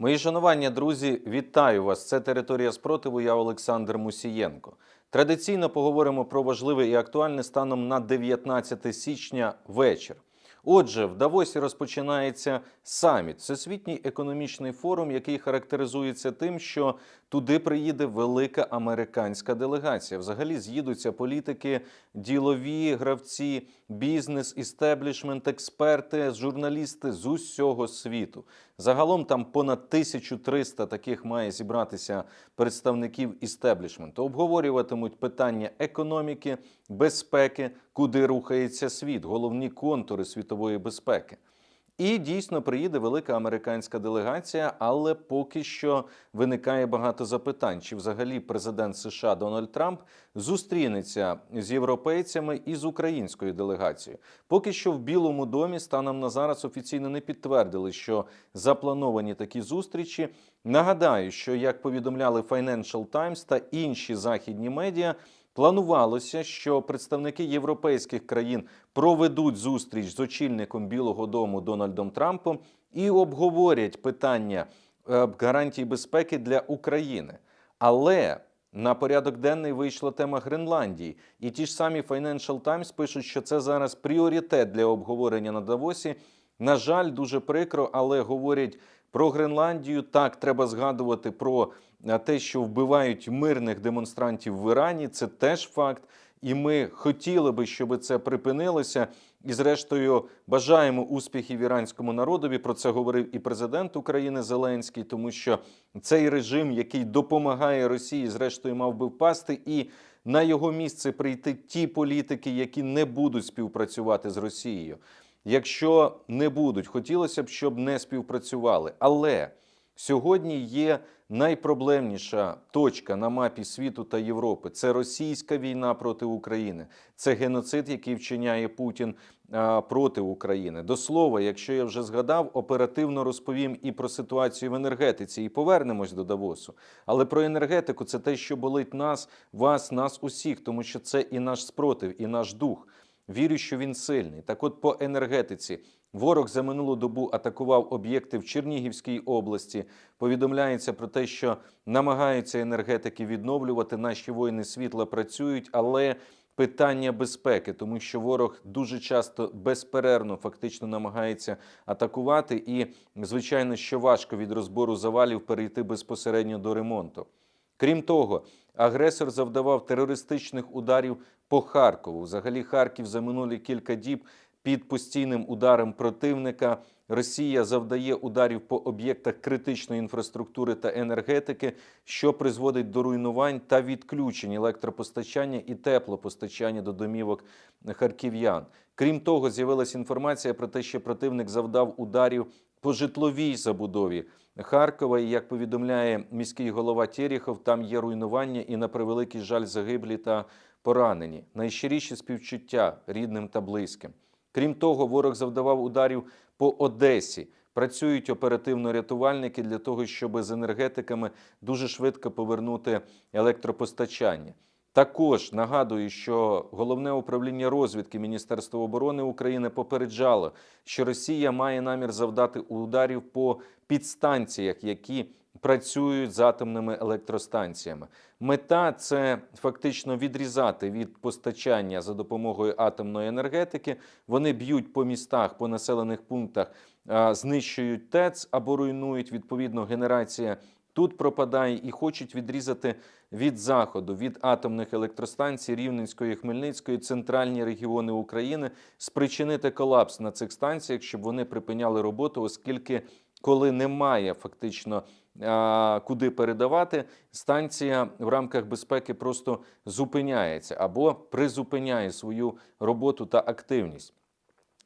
Мої шанування, друзі, вітаю вас. Це територія спротиву. Я Олександр Мусієнко. Традиційно поговоримо про важливе і актуальне станом на 19 січня вечір. Отже, в Давосі розпочинається саміт, всесвітній економічний форум, який характеризується тим, що туди приїде велика американська делегація. Взагалі з'їдуться політики, ділові гравці, бізнес, істеблішмент, експерти, журналісти з усього світу. Загалом там понад 1300 таких має зібратися представників істеблішменту. Обговорюватимуть питання економіки, безпеки, куди рухається світ, головні контури світової безпеки. І дійсно приїде велика американська делегація, але поки що виникає багато запитань, чи взагалі президент США Дональд Трамп зустрінеться з європейцями і з українською делегацією. Поки що в Білому домі станом на зараз офіційно не підтвердили, що заплановані такі зустрічі. Нагадаю, що як повідомляли Financial Times та інші західні медіа. Планувалося, що представники європейських країн проведуть зустріч з очільником Білого Дому Дональдом Трампом і обговорять питання е, гарантій безпеки для України. Але на порядок денний вийшла тема Гренландії, і ті ж самі Financial Times пишуть, що це зараз пріоритет для обговорення на Давосі. На жаль, дуже прикро, але говорять про Гренландію. Так, треба згадувати про е, те, що вбивають мирних демонстрантів в Ірані. Це теж факт. І ми хотіли би, щоб це припинилося. І, зрештою, бажаємо успіхів іранському народові. Про це говорив і президент України Зеленський, тому що цей режим, який допомагає Росії, зрештою мав би впасти, і на його місце прийти ті політики, які не будуть співпрацювати з Росією. Якщо не будуть, хотілося б, щоб не співпрацювали. Але сьогодні є найпроблемніша точка на мапі світу та Європи. Це російська війна проти України, це геноцид, який вчиняє Путін проти України. До слова, якщо я вже згадав, оперативно розповім і про ситуацію в енергетиці, і повернемось до Давосу. Але про енергетику це те, що болить нас, вас, нас усіх, тому що це і наш спротив, і наш дух. Вірю, що він сильний. Так, от по енергетиці ворог за минулу добу атакував об'єкти в Чернігівській області. Повідомляється про те, що намагаються енергетики відновлювати. Наші воїни світла працюють, але питання безпеки, тому що ворог дуже часто безперервно фактично намагається атакувати, і звичайно, що важко від розбору завалів перейти безпосередньо до ремонту. Крім того, агресор завдавав терористичних ударів по Харкову. Взагалі, Харків за минулі кілька діб під постійним ударом противника. Росія завдає ударів по об'єктах критичної інфраструктури та енергетики, що призводить до руйнувань та відключень електропостачання і теплопостачання до домівок харків'ян. Крім того, з'явилася інформація про те, що противник завдав ударів по житловій забудові Харкова. І як повідомляє міський голова Терехов, там є руйнування і на превеликий жаль загиблі та поранені. Найщиріші співчуття рідним та близьким. Крім того, ворог завдавав ударів по Одесі. Працюють оперативно-рятувальники для того, щоб з енергетиками дуже швидко повернути електропостачання. Також нагадую, що головне управління розвідки Міністерства оборони України попереджало, що Росія має намір завдати ударів по підстанціях, які працюють з атомними електростанціями. Мета це фактично відрізати від постачання за допомогою атомної енергетики. Вони б'ють по містах, по населених пунктах, знищують ТЕЦ або руйнують відповідно генерація. Тут пропадає і хочуть відрізати від заходу, від атомних електростанцій Рівненської, Хмельницької, центральні регіони України, спричинити колапс на цих станціях, щоб вони припиняли роботу, оскільки коли немає фактично куди передавати, станція в рамках безпеки просто зупиняється або призупиняє свою роботу та активність.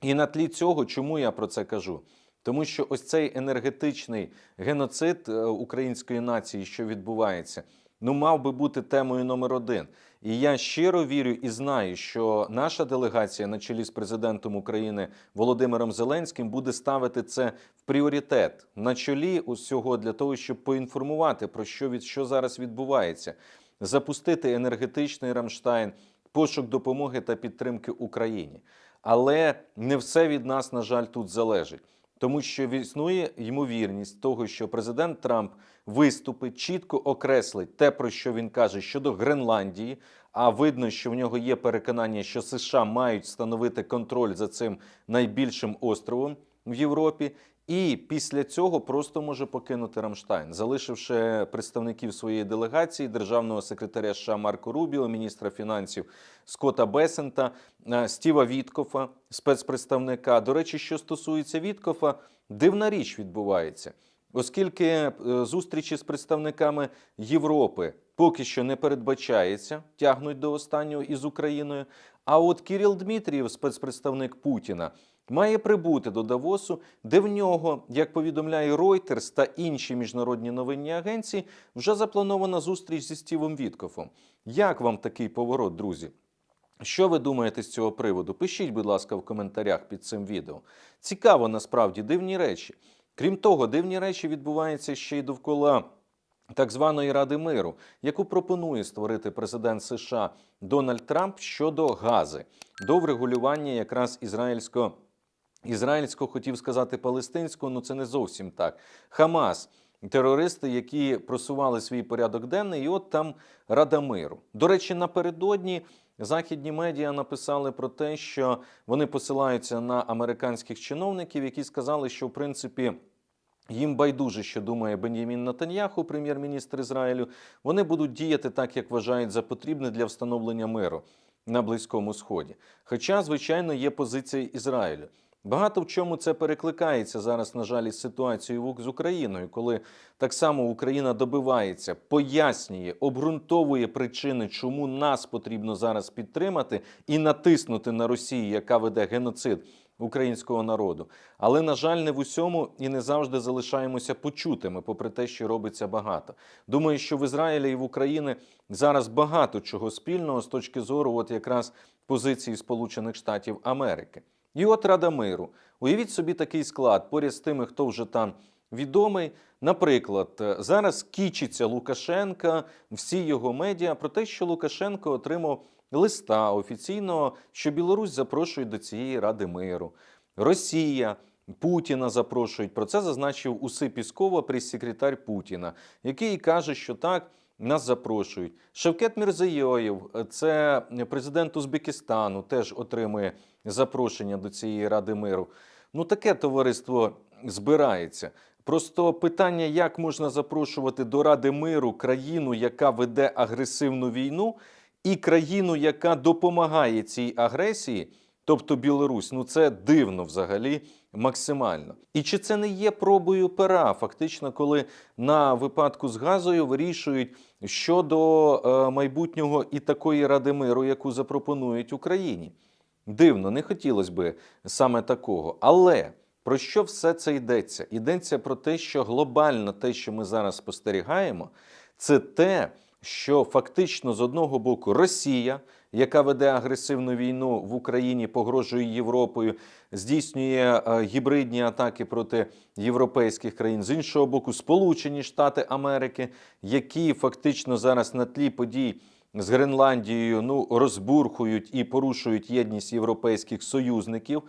І на тлі цього, чому я про це кажу? Тому що ось цей енергетичний геноцид е, української нації, що відбувається, ну мав би бути темою номер один. І я щиро вірю і знаю, що наша делегація на чолі з президентом України Володимиром Зеленським буде ставити це в пріоритет на чолі усього для того, щоб поінформувати про що від що зараз відбувається, запустити енергетичний Рамштайн, пошук допомоги та підтримки Україні. Але не все від нас, на жаль, тут залежить. Тому що існує ймовірність того, що президент Трамп виступить, чітко окреслить те, про що він каже щодо Гренландії. А видно, що в нього є переконання, що США мають встановити контроль за цим найбільшим островом в Європі. І після цього просто може покинути Рамштайн, залишивши представників своєї делегації, державного секретаря США Марко Рубіо, міністра фінансів Скотта Бесента, е, Стіва Віткофа, спецпредставника. До речі, що стосується Віткофа, дивна річ відбувається, оскільки е, зустрічі з представниками Європи поки що не передбачається, тягнуть до останнього із Україною. А от Кіріл Дмитрієв, спецпредставник Путіна, має прибути до Давосу, де в нього, як повідомляє Reuters та інші міжнародні новинні агенції, вже запланована зустріч зі Стівом Віткофом. Як вам такий поворот, друзі? Що ви думаєте з цього приводу? Пишіть, будь ласка, в коментарях під цим відео. Цікаво насправді дивні речі. Крім того, дивні речі відбуваються ще й довкола так званої Ради миру, яку пропонує створити президент США Дональд Трамп щодо гази, до врегулювання якраз ізраїльського. Ізраїльського хотів сказати палестинського, ну це не зовсім так. Хамас, терористи, які просували свій порядок денний, і от там Рада миру. До речі, напередодні західні медіа написали про те, що вони посилаються на американських чиновників, які сказали, що в принципі. Їм байдуже, що думає Бен'ямін Натаньяху, прем'єр-міністр Ізраїлю. Вони будуть діяти так, як вважають за потрібне для встановлення миру на Близькому Сході. Хоча, звичайно, є позиція Ізраїлю. Багато в чому це перекликається зараз, на жаль, із ситуацією з Україною, коли так само Україна добивається, пояснює, обґрунтовує причини, чому нас потрібно зараз підтримати і натиснути на Росію, яка веде геноцид українського народу. Але, на жаль, не в усьому і не завжди залишаємося почутими, попри те, що робиться багато. Думаю, що в Ізраїлі і в Україні зараз багато чого спільного з точки зору, от якраз позиції Сполучених Штатів Америки. І от Рада миру. Уявіть собі такий склад поряд з тими, хто вже там відомий. Наприклад, е, зараз кічиться Лукашенка, всі його медіа про те, що Лукашенко отримав листа офіційного, що Білорусь запрошують до цієї Ради миру. Росія. Путіна запрошують. Про це зазначив Уси Піскова, прес-секретар Путіна, який каже, що так, нас запрошують. Шевкет Мірзайоєв, це президент Узбекистану, теж отримує запрошення до цієї Ради миру. Ну, таке товариство збирається. Просто питання, як можна запрошувати до Ради миру країну, яка веде агресивну війну, і країну, яка допомагає цій агресії, тобто Білорусь, ну це дивно взагалі максимально. І чи це не є пробою пера, фактично, коли на випадку з газою вирішують щодо е, майбутнього і такої ради миру, яку запропонують Україні? Дивно, не хотілося би саме такого. Але про що все це йдеться? Йдеться про те, що глобально те, що ми зараз спостерігаємо, це те, що фактично з одного боку Росія, яка веде агресивну війну в Україні, погрожує Європою, здійснює е, гібридні атаки проти європейських країн, з іншого боку, Сполучені Штати Америки, які фактично зараз на тлі подій. З Гренландією ну розбурхують і порушують єдність європейських союзників,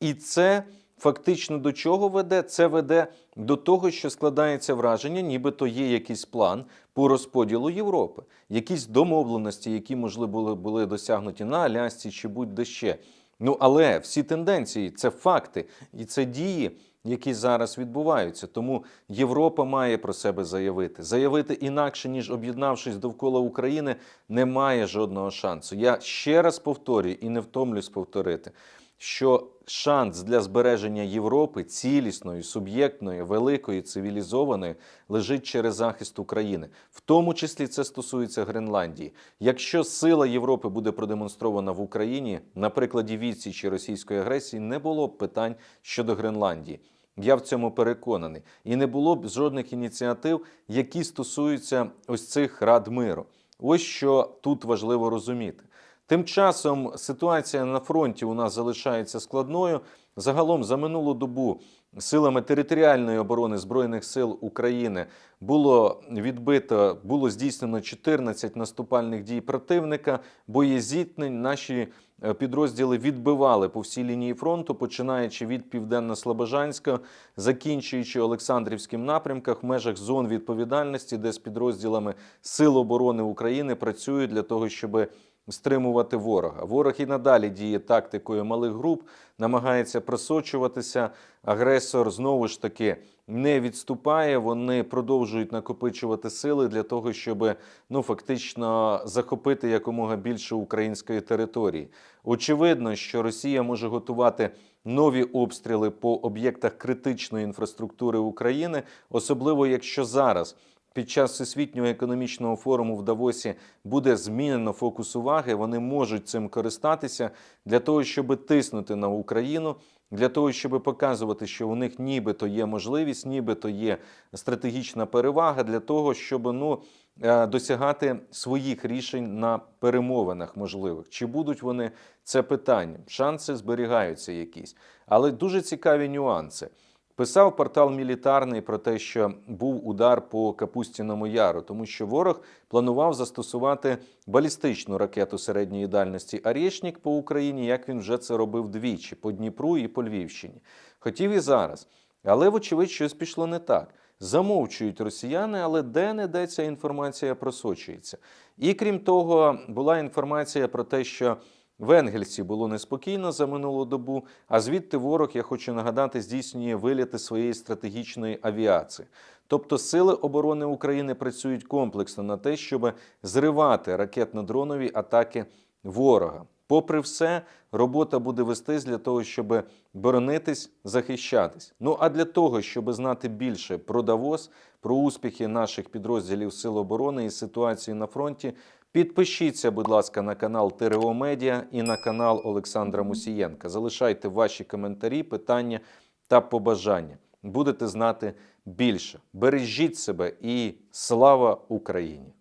і це фактично до чого веде? Це веде до того, що складається враження, нібито є якийсь план по розподілу Європи, якісь домовленості, які можливо були, досягнуті на Алясці чи будь-де ще. Ну але всі тенденції це факти і це дії. Які зараз відбуваються, тому Європа має про себе заявити. Заявити інакше ніж об'єднавшись довкола України, немає жодного шансу. Я ще раз повторюю і не втомлюсь повторити, що шанс для збереження Європи цілісної, суб'єктної, великої, цивілізованої лежить через захист України, в тому числі це стосується Гренландії. Якщо сила Європи буде продемонстрована в Україні, на прикладі відсічі російської агресії, не було б питань щодо Гренландії. Я в цьому переконаний, і не було б жодних ініціатив, які стосуються ось цих рад миру. Ось що тут важливо розуміти. Тим часом ситуація на фронті у нас залишається складною. Загалом за минулу добу силами територіальної оборони Збройних сил України було відбито, було здійснено 14 наступальних дій противника, боєзіткнень. Наші е, підрозділи відбивали по всій лінії фронту, починаючи від південно-слобожанська, закінчуючи Олександрівським напрямках в межах зон відповідальності, де з підрозділами Сил оборони України працюють для того, щоб стримувати ворога. Ворог і надалі діє тактикою малих груп, намагається просочуватися. Агресор знову ж таки не відступає. Вони продовжують накопичувати сили для того, щоб ну фактично захопити якомога більше української території. Очевидно, що Росія може готувати нові обстріли по об'єктах критичної інфраструктури України, особливо якщо зараз під час всесвітнього економічного форуму в Давосі буде змінено фокус уваги. Вони можуть цим користатися для того, щоб тиснути на Україну, для того, щоб показувати, що у них нібито є можливість, нібито є стратегічна перевага для того, щоб ну. е, Досягати своїх рішень на перемовинах можливих. Чи будуть вони це питання? Шанси зберігаються якісь, але дуже цікаві нюанси. Писав портал мілітарний про те, що був удар по Капустіному Яру, тому що ворог планував застосувати балістичну ракету середньої дальності «Арєшнік» по Україні, як він вже це робив двічі по Дніпру і по Львівщині. Хотів і зараз. Але, вочевидь, щось пішло не так. Замовчують росіяни, але де-не-де ця інформація просочується. І крім того, була інформація про те, що в Енгельсі було неспокійно за минулу добу, а звідти ворог, я хочу нагадати, здійснює виліти своєї стратегічної авіації. Тобто сили оборони України працюють комплексно на те, щоб зривати ракетно-дронові атаки ворога. Попри все, робота буде вестись для того, щоб боронитись, захищатись. Ну а для того, щоб знати більше про Давос, про успіхи наших підрозділів Сил оборони і ситуацію на фронті, підпишіться, будь ласка, на канал ТРО Медіа і на канал Олександра Мусієнка. Залишайте ваші коментарі, питання та побажання. Будете знати більше. Бережіть себе і слава Україні!